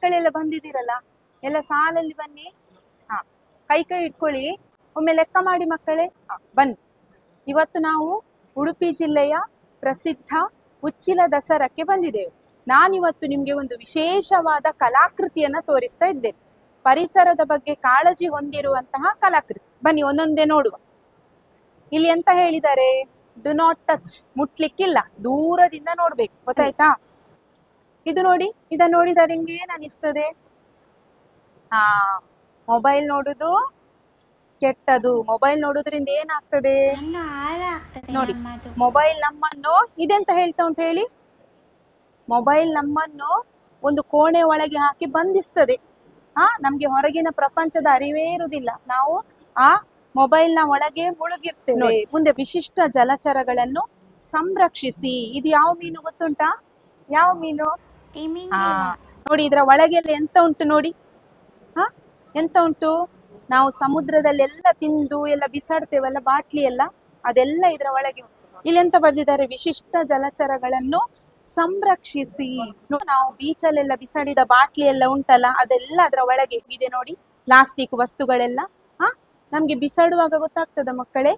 ಮಕ್ಕಳೆಲ್ಲ ಬಂದಿದ್ದೀರಲ್ಲ, ಎಲ್ಲ ಸಾಲಲ್ಲಿ ಬನ್ನಿ. ಹಾ, ಕೈ ಕೈ ಇಟ್ಕೊಳ್ಳಿ. ಒಮ್ಮೆ ಲೆಕ್ಕ ಮಾಡಿ ಮಕ್ಕಳೇ. ಬನ್ನಿ. ಇವತ್ತು ನಾವು ಉಡುಪಿ ಜಿಲ್ಲೆಯ ಪ್ರಸಿದ್ಧ ಉಚ್ಚಿಲ ದಸರಕ್ಕೆ ಬಂದಿದ್ದೇವೆ. ನಾನಿವತ್ತು ನಿಮ್ಗೆ ಒಂದು ವಿಶೇಷವಾದ ಕಲಾಕೃತಿಯನ್ನ ತೋರಿಸ್ತಾ ಇದ್ದೇನೆ. ಪರಿಸರದ ಬಗ್ಗೆ ಕಾಳಜಿ ಹೊಂದಿರುವಂತಹ ಕಲಾಕೃತಿ. ಬನ್ನಿ, ಒಂದೊಂದೇ ನೋಡುವ. ಇಲ್ಲಿ ಎಂತ ಹೇಳಿದ್ದಾರೆ? ಡು ನಾಟ್ ಟಚ್ ಮುಟ್ಲಿಕ್ಕಿಲ್ಲ. ದೂರದಿಂದ ನೋಡ್ಬೇಕು. ಗೊತ್ತಾಯ್ತಾ? ಇದು ನೋಡಿ ಇದನ್ನ ನೋಡಿದರೆ ನಿಮ್ಗೆ ಏನ್ ಅನಿಸ್ತದೆ? ಹಾ ಮೊಬೈಲ್ ನೋಡುದು ಕೆಟ್ಟದು. ಮೊಬೈಲ್ ನೋಡುದ್ರಿಂದ ಏನಾಗ್ತದೆ? ನೋಡಿ ಮೊಬೈಲ್ ನಮ್ಮನ್ನು ಇದೆಂತ ಹೇಳ್ತಾ ಉಂಟು ಹೇಳಿ. ಮೊಬೈಲ್ ನಮ್ಮನ್ನು ಒಂದು ಕೋಣೆ ಒಳಗೆ ಹಾಕಿ ಬಂಧಿಸ್ತದೆ. ಆ ನಮ್ಗೆ ಹೊರಗಿನ ಪ್ರಪಂಚದ ಅರಿವೇ ಇರುವುದಿಲ್ಲ ನಾವು ಆ ಮೊಬೈಲ್ನ ಒಳಗೆ ಮುಳುಗಿರ್ತೇವೆ. ಮುಂದೆ ವಿಶಿಷ್ಟ ಜಲಚರಗಳನ್ನು ಸಂರಕ್ಷಿಸಿ. ಇದು ಯಾವ ಮೀನು ಗೊತ್ತುಂಟಾ? ಯಾವ ಮೀನು? ನೋಡಿ ಇದರ ಒಳಗೆಲ್ಲ ಎಂತ ಉಂಟು ನೋಡಿ? ಹಾ? ಎಂತ ಉಂಟು? ನಾವು ಸಮುದ್ರದಲ್ಲೆಲ್ಲ ತಿಂದು ಎಲ್ಲ ಬಿಸಾಡ್ತೇವಲ್ಲ ಬಾಟ್ಲಿ ಎಲ್ಲ ಅದೆಲ್ಲ ಇದರ ಒಳಗೆ ಉಂಟು. ಇಲ್ಲಿ ಎಂತ ಬರ್ದಿದ್ದಾರೆ? ವಿಶಿಷ್ಟ ಜಲಚರಗಳನ್ನು ಸಂರಕ್ಷಿಸಿ. ನಾವು ನಾವು ಬೀಚಲ್ಲೆಲ್ಲ ಬಿಸಾಡಿದ ಬಾಟ್ಲಿ ಎಲ್ಲ ಉಂಟಲ್ಲ ಅದೆಲ್ಲ ಅದರ ಒಳಗೆ ಇದೆ ನೋಡಿ. ಪ್ಲಾಸ್ಟಿಕ್ ವಸ್ತುಗಳೆಲ್ಲ. ಹಾ? ನಮ್ಗೆ ಬಿಸಾಡುವಾಗ ಗೊತ್ತಾಗ್ತದ ಮಕ್ಕಳೇ?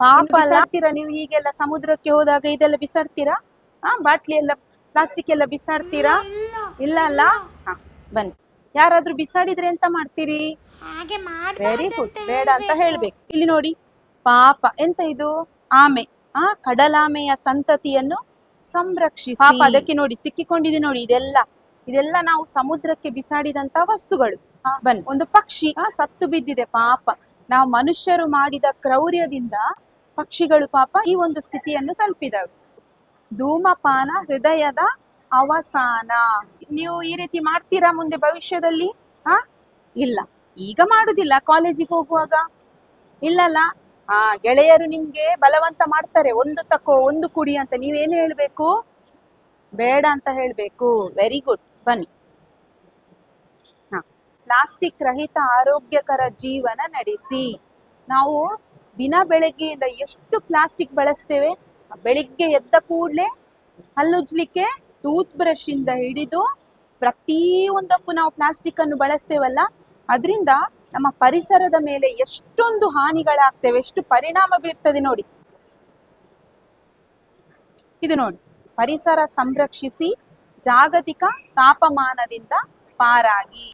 ಪಾಪ ಅಲ್ಲ. ನೀವು ಹೀಗೆಲ್ಲ ಸಮುದ್ರಕ್ಕೆ ಹೋದಾಗ ಇದೆಲ್ಲ ಬಿಸಾಡ್ತೀರಾ? ಆ ಬಾಟ್ಲಿ ಎಲ್ಲ ಪ್ಲಾಸ್ಟಿಕ್ ಎಲ್ಲ ಬಿಸಾಡ್ತೀರಾ? ಇಲ್ಲ ಅಲ್ಲ? ಬನ್ನಿ. ಯಾರಾದ್ರೂ ಬಿಸಾಡಿದ್ರೆ ಎಂತ ಮಾಡ್ತೀರಿ? ವೆರಿ ಗುಡ್ ಬೇಡ ಅಂತ ಹೇಳ್ಬೇಕು. ಇಲ್ಲಿ ನೋಡಿ ಪಾಪ ಎಂತ ಇದು? ಆಮೆ. ಆ ಕಡಲಾಮೆಯ ಸಂತತಿಯನ್ನು ಸಂರಕ್ಷಿಸಿ. ಪಾಪ ಅದಕ್ಕೆ ನೋಡಿ ಸಿಕ್ಕಿಕೊಂಡಿದೆ ನೋಡಿ ಇದೆಲ್ಲ. ಇದೆಲ್ಲ ನಾವು ಸಮುದ್ರಕ್ಕೆ ಬಿಸಾಡಿದಂತ ವಸ್ತುಗಳು. ಬನ್ನಿ ಒಂದು ಪಕ್ಷಿ. ಸತ್ತು ಬಿದ್ದಿದೆ ಪಾಪ. ನಾವು ಮನುಷ್ಯರು ಮಾಡಿದ ಕ್ರೌರ್ಯದಿಂದ ಪಕ್ಷಿಗಳು ಪಾಪ ಈ ಒಂದು ಸ್ಥಿತಿಯನ್ನು ತಲುಪಿದವು. ಧೂಮಪಾನ ಹೃದಯದ ಅವಸಾನ. ನೀವು ಈ ರೀತಿ ಮಾಡ್ತೀರಾ ಮುಂದೆ ಭವಿಷ್ಯದಲ್ಲಿ? ಹಾ ಇಲ್ಲ. ಈಗ ಮಾಡುದಿಲ್ಲ. ಕಾಲೇಜಿಗೆ ಹೋಗುವಾಗ. ಇಲ್ಲಲ್ಲ? ಆ, ಗೆಳೆಯರು ನಿಮ್ಗೆ ಬಲವಂತ ಮಾಡ್ತಾರೆ. ಒಂದು ತಕೋ, ಒಂದು ಕುಡಿ ಅಂತ. ನೀವೇನು ಹೇಳ್ಬೇಕು? ಬೇಡ ಅಂತ ಹೇಳ್ಬೇಕು. ವೆರಿ ಗುಡ್ ಬನ್ನಿ. ಹಾ. ಪ್ಲಾಸ್ಟಿಕ್ ರಹಿತ ಆರೋಗ್ಯಕರ ಜೀವನ ನಡೆಸಿ. ನಾವು ದಿನ ಬೆಳಗ್ಗೆಯಿಂದ ಎಷ್ಟು ಪ್ಲಾಸ್ಟಿಕ್ ಬಳಸ್ತೇವೆ? ಬೆಳಿಗ್ಗೆ ಎದ್ದ ಕೂಡಲೇ ಹಲ್ಲುಜ್ಲಿಕ್ಕೆ ಟೂತ್ ಬ್ರಷ್ ಇಂದ ಹಿಡಿದು ಪ್ರತಿಯೊಂದಕ್ಕೂ ನಾವು ಪ್ಲಾಸ್ಟಿಕ್ ಅನ್ನು ಬಳಸ್ತೇವಲ್ಲ? ಅದರಿಂದ ನಮ್ಮ ಪರಿಸರದ ಮೇಲೆ ಎಷ್ಟೊಂದು ಹಾನಿಗಳಾಗ್ತೇವೆ, ಎಷ್ಟು ಪರಿಣಾಮ ಬೀರ್ತದೆ ನೋಡಿ. ಇದು ನೋಡಿ, ಪರಿಸರ ಸಂರಕ್ಷಿಸಿ ಜಾಗತಿಕ ತಾಪಮಾನದಿಂದ ಪಾರಾಗಿ.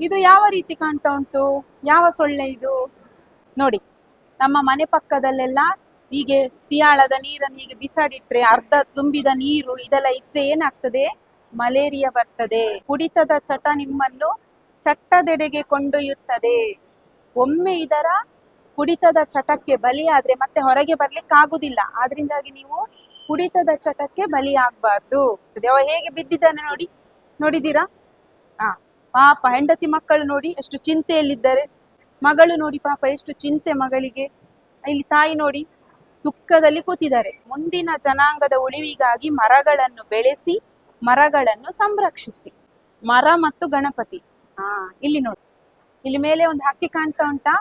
ಇದು ಯಾವ ರೀತಿ ಕಾಣ್ತಾ ಉಂಟು? ಯಾವ ಸೊಳ್ಳೆ ಇದು? ನೋಡಿ. ನಮ್ಮ ಮನೆ ಪಕ್ಕದಲ್ಲೆಲ್ಲ ಹೀಗೆ ಸಿಯಾಳದ ನೀರನ್ನು ಹೀಗೆ ಬಿಸಾಡಿಟ್ರೆ, ಅರ್ಧ ತುಂಬಿದ ನೀರು ಇದೆಲ್ಲ ಇಟ್ರೆ ಏನಾಗ್ತದೆ? ಮಲೇರಿಯಾ ಬರ್ತದೆ. ಕುಡಿತದ ಚಟ ನಿಮ್ಮನ್ನು ಚಟ್ಟದೆಡೆಗೆ ಕೊಂಡೊಯ್ಯುತ್ತದೆ. ಒಮ್ಮೆ ಇದರ ಕುಡಿತದ ಚಟಕ್ಕೆ ಬಲಿಯಾದ್ರೆ ಮತ್ತೆ ಹೊರಗೆ ಬರ್ಲಿಕ್ಕೆ ಆಗುದಿಲ್ಲ. ಆದ್ರಿಂದಾಗಿ ನೀವು ಕುಡಿತದ ಚಟಕ್ಕೆ ಬಲಿಯಾಗಬಾರ್ದು. ಅವ ಹೇಗೆ ಬಿದ್ದಿದ್ದಾನೆ ನೋಡಿ. ನೋಡಿದೀರಾ ಹಾ ಪಾಪ ಹೆಂಡತಿ ಮಕ್ಕಳು ನೋಡಿ ಎಷ್ಟು ಚಿಂತೆಯಲ್ಲಿದ್ದಾರೆ. ಮಗಳು ನೋಡಿ ಪಾಪ ಎಷ್ಟು ಚಿಂತೆ ಮಗಳಿಗೆ. ಇಲ್ಲಿ ತಾಯಿ ನೋಡಿ ದುಃಖದಲ್ಲಿ ಕೂತಿದ್ದಾರೆ. ಮುಂದಿನ ಜನಾಂಗದ ಉಳಿವಿಗಾಗಿ ಮರಗಳನ್ನು ಬೆಳೆಸಿ, ಮರಗಳನ್ನು ಸಂರಕ್ಷಿಸಿ. ಮರ ಮತ್ತು ಗಣಪತಿ. ಹಾ, ಇಲ್ಲಿ ನೋಡಿ. ಇಲ್ಲಿ ಮೇಲೆ ಒಂದು ಹಕ್ಕಿ ಕಾಣ್ತಾ ಉಂಟಾ?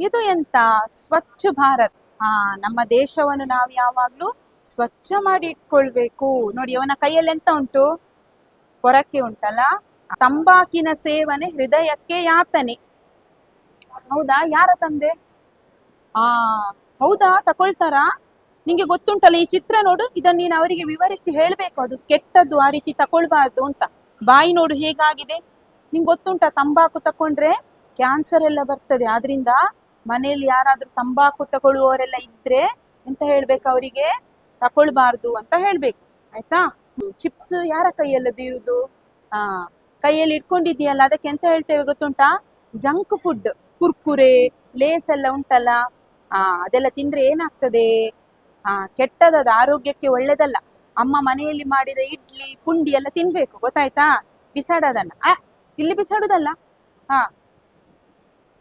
ಇದು ಎಂತ? ಸ್ವಚ್ಛ ಭಾರತ್. ಹಾ, ನಮ್ಮ ದೇಶವನ್ನು ನಾವು ಯಾವಾಗ್ಲೂ ಸ್ವಚ್ಛ ಮಾಡಿ ಇಟ್ಕೊಳ್ಬೇಕು. ನೋಡಿ, ಅವನ ಕೈಯಲ್ಲಿ ಎಂತ ಉಂಟು? ಹೊರಕ್ಕೆ ಉಂಟಲ್ಲ? ತಂಬಾಕಿನ ಸೇವನೆ ಹೃದಯಕ್ಕೆ ಯಾತನೆ. ಹೌದಾ? ಯಾರ ತಂದೆ? ಆ, ಹೌದಾ? ತಕೊಳ್ತಾರಾ? ನಿಂಗೆ ಗೊತ್ತುಂಟಲ್ಲ ಈ ಚಿತ್ರ ನೋಡು, ಇದನ್ನ ನೀನು ಅವರಿಗೆ ವಿವರಿಸಿ ಹೇಳ್ಬೇಕು ಅದು. ಕೆಟ್ಟದ್ದು ಆ ರೀತಿ ತಕೊಳ್ಬಾರ್ದು ಅಂತ. ಬಾಯಿ ನೋಡು ಹೇಗಾಗಿದೆ. ನಿಂಗೆ ಗೊತ್ತುಂಟಾ ತಂಬಾಕು ತಕೊಂಡ್ರೆ ಕ್ಯಾನ್ಸರ್ ಎಲ್ಲ ಬರ್ತದೆ. ಆದ್ರಿಂದ ಮನೆಯಲ್ಲಿ ಯಾರಾದ್ರೂ ತಂಬಾಕು ತಗೊಳ್ಳುವವರೆಲ್ಲ ಇದ್ರೆ ಎಂತ ಹೇಳ್ಬೇಕು ಅವರಿಗೆ? ತಕೊಳ್ಬಾರ್ದು ಅಂತ ಹೇಳ್ಬೇಕು. ಆಯ್ತಾ? ಚಿಪ್ಸ್ ಯಾರ ಕೈಯಲ್ಲದಿರುದು ಆ ಕೈಯಲ್ಲಿ ಇಟ್ಕೊಂಡಿದ್ಯಲ್ಲ ಅದಕ್ಕೆ ಎಂತ ಹೇಳ್ತೇವೆ ಗೊತ್ತುಂಟಾ? ಜಂಕ್ ಫುಡ್ ಕುರ್ಕುರೆ, ಲೇಸ್ ಎಲ್ಲ ಉಂಟಲ್ಲ, ಆ, ಅದೆಲ್ಲ ತಿಂದ್ರೆ ಏನಾಗ್ತದೆ? ಆ, ಕೆಟ್ಟದದ ಆರೋಗ್ಯಕ್ಕೆ ಒಳ್ಳೇದಲ್ಲ. ಅಮ್ಮ ಮನೆಯಲ್ಲಿ ಮಾಡಿದ ಇಡ್ಲಿ, ಪುಂಡಿ ಎಲ್ಲ ತಿನ್ಬೇಕು, ಗೊತ್ತಾಯ್ತಾ? ಬಿಸಾಡೋದನ್ನ. ಆ, ಇಲ್ಲಿ ಬಿಸಾಡುದಲ್ಲ? ಹಾ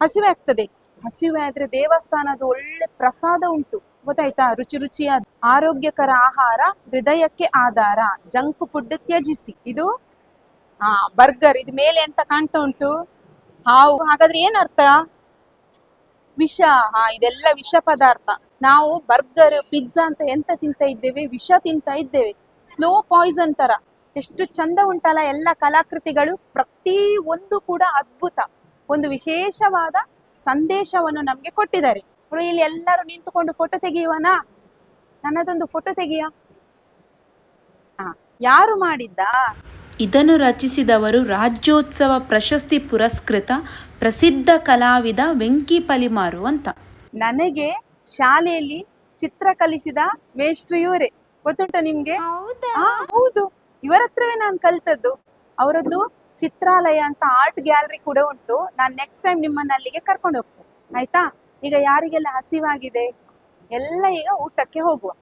ಹಸಿವೆ ಆಗ್ತದೆ. ಹಸಿವೆ ಆದ್ರೆ ದೇವಸ್ಥಾನದ ಒಳ್ಳೆ ಪ್ರಸಾದ ಉಂಟು, ಗೊತ್ತಾಯ್ತಾ? ರುಚಿ ರುಚಿಯಾದ ಆರೋಗ್ಯಕರ ಆಹಾರ, ಹೃದಯಕ್ಕೆ ಆಧಾರ ಜಂಕ್ ಫುಡ್ ತ್ಯಜಿಸಿ. ಇದು ಹಾ, ಬರ್ಗರ್ ಇದು ಮೇಲೆ ಅಂತ ಕಾಣ್ತಾ ಉಂಟು. ಹಾವು, ಹಾಗಾದ್ರೆ ಏನರ್ಥ? ವಿಷ, ಹಾ, ಇದೆಲ್ಲ ವಿಷ ಪದಾರ್ಥ. ನಾವು ಬರ್ಗರ್, ಪಿಜ್ಜಾ ಅಂತ ಎಂತ ತಿಂತ ಇದ್ದೇವೆ? ವಿಷ ತಿಂತ ಇದ್ದೇವೆ. ಸ್ಲೋ ಪಾಯ್ಸನ್ ತರ. ಎಷ್ಟು ಚಂದ ಉಂಟಲ್ಲ ಎಲ್ಲ ಕಲಾಕೃತಿಗಳು. ಪ್ರತಿ ಒಂದು ಕೂಡ ಅದ್ಭುತ. ಒಂದು ವಿಶೇಷವಾದ ಸಂದೇಶವನ್ನು ನಮ್ಗೆ ಕೊಟ್ಟಿದ್ದಾರೆ. ಇಲ್ಲಿ ಎಲ್ಲರೂ ನಿಂತುಕೊಂಡು ಫೋಟೋ ತೆಗೆಯುವನಾ? ನನ್ನದೊಂದು ಫೋಟೋ ತೆಗೆಯ? ಹಾ, ಯಾರು ಮಾಡಿದ್ದ? ಇದನ್ನು ರಚಿಸಿದವರು ರಾಜ್ಯೋತ್ಸವ ಪ್ರಶಸ್ತಿ ಪುರಸ್ಕೃತ ಪ್ರಸಿದ್ಧ ಕಲಾವಿದ ವೆಂಕಿ ಪಲಿಮಾರು ಅಂತ. ನನಗೆ ಶಾಲೆಯಲ್ಲಿ ಚಿತ್ರ ಕಲಿಸಿದ ಮೇಷ್ಟ್ರು ಇವರೇ. ಗೊತ್ತುಂಟ ನಿಮ್ಗೆ? ಹೌದಾ? ಆ ಹೌದು. ಇವರ ಹತ್ರವೇ ನಾನು ಕಲ್ತದ್ದು. ಅವರದ್ದು ಚಿತ್ರಾಲಯ ಅಂತ ಆರ್ಟ್ ಗ್ಯಾಲರಿ ಕೂಡ ಉಂಟು. ನಾನು ನೆಕ್ಸ್ಟ್ ಟೈಮ್ ನಿಮ್ಮನ್ನ ಅಲ್ಲಿಗೆ ಕರ್ಕೊಂಡು ಹೋಗ್ತೇನೆ. ಆಯ್ತಾ? ಈಗ ಯಾರಿಗೆಲ್ಲ ಹಸಿವಾಗಿದೆ? ಎಲ್ಲ ಈಗ ಊಟಕ್ಕೆ ಹೋಗುವ.